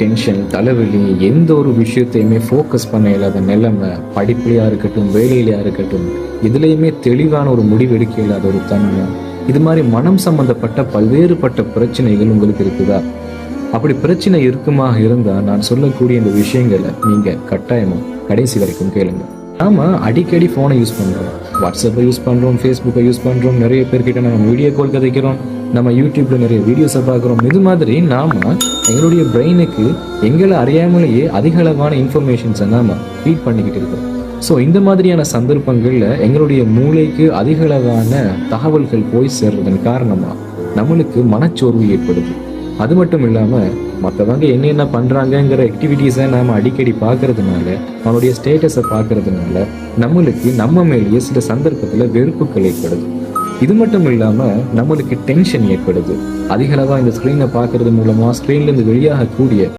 Tension தலைவலி எந்த ஒரு விஷயத்தையுமே ஃபோக்கஸ் பண்ண இல்லாத நிலைமை படிப்புலையாக இருக்கட்டும் வேலையிலையாக இருக்கட்டும் எதுலேயுமே தெளிவான ஒரு முடிவு எடுக்க இல்லாத ஒரு தன்மை. இது மாதிரி மனம் சம்பந்தப்பட்ட பல்வேறுபட்ட பிரச்சனைகள் உங்களுக்கு இருக்குதா? அப்படி பிரச்சனை இருக்குமாக இருந்தால் நான் சொல்லக்கூடிய இந்த விஷயங்களை நீங்கள் கட்டாயமா கடைசி வரைக்கும் கேளுங்க. நாம அடிக்கடி ஃபோனை யூஸ் பண்ணுறோம் வாட்ஸ்அப்பை யூஸ் பண்ணுறோம் ஃபேஸ்புக்கை யூஸ் பண்ணுறோம் நிறைய பேர்கிட்ட நம்ம வீடியோ கால் கதைக்கிறோம். நம்ம யூடியூப்ல நிறைய வீடியோஸை பார்க்குறோம். இது மாதிரி நாம எங்களுடைய பிரெயினுக்கு எங்களை அறியாமலேயே அதிக அளவான இன்ஃபர்மேஷன்ஸை நாம ஃபீட் பண்ணிக்கிட்டு இருக்கோம் ஸோ இந்த மாதிரியான சந்தர்ப்பங்களில் எங்களுடைய மூளைக்கு அதிக அளவான தகவல்கள் போய் சேர்றதன் காரணமாக நம்மளுக்கு மனச்சோர்வு ஏற்படுது. அது மட்டும் இல்லாமல் மற்றவங்க என்னென்ன பண்ணுறாங்கங்கிற ஆக்டிவிட்டீஸை நாம் அடிக்கடி பார்க்கறதுனால நம்மளுடைய ஸ்டேட்டஸை பார்க்கறதுனால நம்மளுக்கு நம்ம மேலேயே சில சந்தர்ப்பத்தில் வெறுப்புகள் ஏற்படுது. இது மட்டும் இல்லாமல் நம்மளுக்கு டென்ஷன் ஏற்படுது. அதிகளவாக இந்த ஸ்க்ரீனை பார்க்கறது மூலமாக ஸ்க்ரீன்லேருந்து வெளியாகக்கூடிய